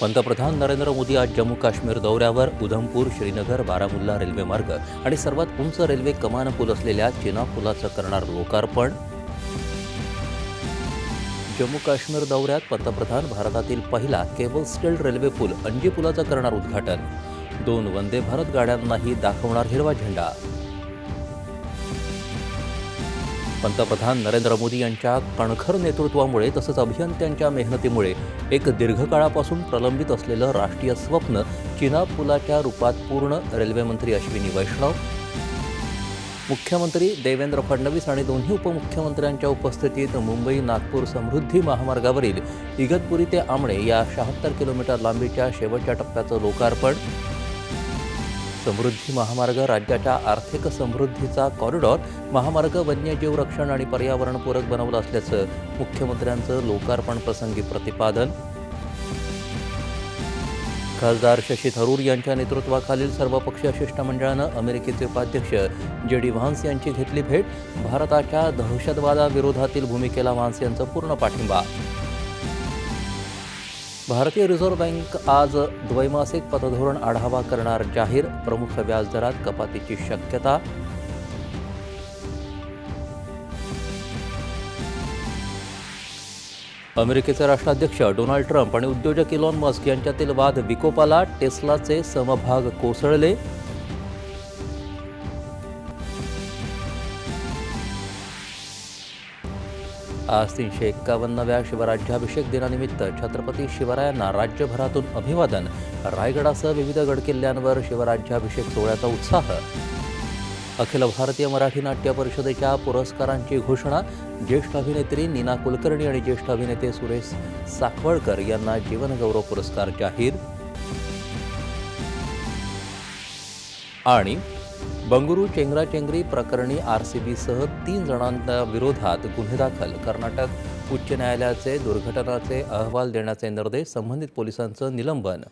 पंतप्रधान नरेंद्र मोदी आज जम्मू काश्मीर दौऱ्यावर उधमपूर श्रीनगर बारामुल्ला रेल्वे मार्ग आणि सर्वात उंच रेल्वे कमान पूल असलेल्या चिना पुलाचं करणार लोकार्पण. जम्मू काश्मीर दौऱ्यात पंतप्रधान भारतातील पहिला केबल स्टील्ड रेल्वे पूल अंजी पुलाचं करणार उद्घाटन. दोन वंदे भारत गाड्यांनाही दाखवणार हिरवा झेंडा. पंतप्रधान नरेंद्र मोदी यांच्या कणखर नेतृत्वामुळे तसंच अभियंत्यांच्या मेहनतीमुळे एक दीर्घकाळापासून प्रलंबित असलेलं राष्ट्रीय स्वप्न चिना पुलाच्या रूपात पूर्ण रेल्वेमंत्री अश्विनी वैष्णव मुख्यमंत्री देवेंद्र फडणवीस आणि दोन्ही उपमुख्यमंत्र्यांच्या उपस्थितीत मुंबई नागपूर समृद्धी महामार्गावरील इगतपुरी ते आमणे या शहात्तर किलोमीटर लांबीच्या शेवटच्या टप्प्याचं लोकार्पण समृद्धी महामार्ग राज्याच्या आर्थिक समृद्धीचा कॉरिडॉर महामार्ग वन्यजीव रक्षण आणि पर्यावरणपूरक बनवलं असल्याचं मुख्यमंत्र्यांचं लोकार्पण प्रसंगी प्रतिपादन. खासदार शशी थरूर यांच्या नेतृत्वाखालील सर्वपक्षीय शिष्टमंडळानं अमेरिकेचे उपाध्यक्ष जे डी व्हान्स यांची घेतली भेट भारताच्या दहशतवादाविरोधातील भूमिकेला व्हान्स यांचं पूर्ण पाठिंबा. भारतीय रिझर्व्ह बँक आज द्वैमासिक पतधोरण आढावा करणार जाहीर. प्रमुख व्याजदरात कपातीची शक्यता. अमेरिकेचे राष्ट्राध्यक्ष डोनाल्ड ट्रम्प आणि उद्योजक इलॉन मस्क यांच्यातील वाद विकोपाला टेस्लाचे समभाग कोसळले. आज तीनशे एक्कावन्नव्या शिवराज्याभिषेक दिनानिमित्त छत्रपती शिवरायांना राज्यभरातून अभिवादन. रायगडासह विविध गडकिल्ल्यांवर शिवराज्याभिषेक सोहळ्याचा उत्साह. अखिल भारतीय मराठी नाट्य परिषदेच्या पुरस्कारांची घोषणा. ज्येष्ठ अभिनेत्री नीना कुलकर्णी आणि ज्येष्ठ अभिनेते सुरेश साखवळकर यांना जीवनगौरव पुरस्कार जाहीर. आणि बंगळुरू चेंगराचेंगरी प्रकरणी आरसीबीसह तीन जणांच्या विरोधात गुन्हे दाखल. कर्नाटक उच्च न्यायालयाचे दुर्घटनाचे अहवाल देण्याचे निर्देश संबंधित पोलिसांचं निलंबन.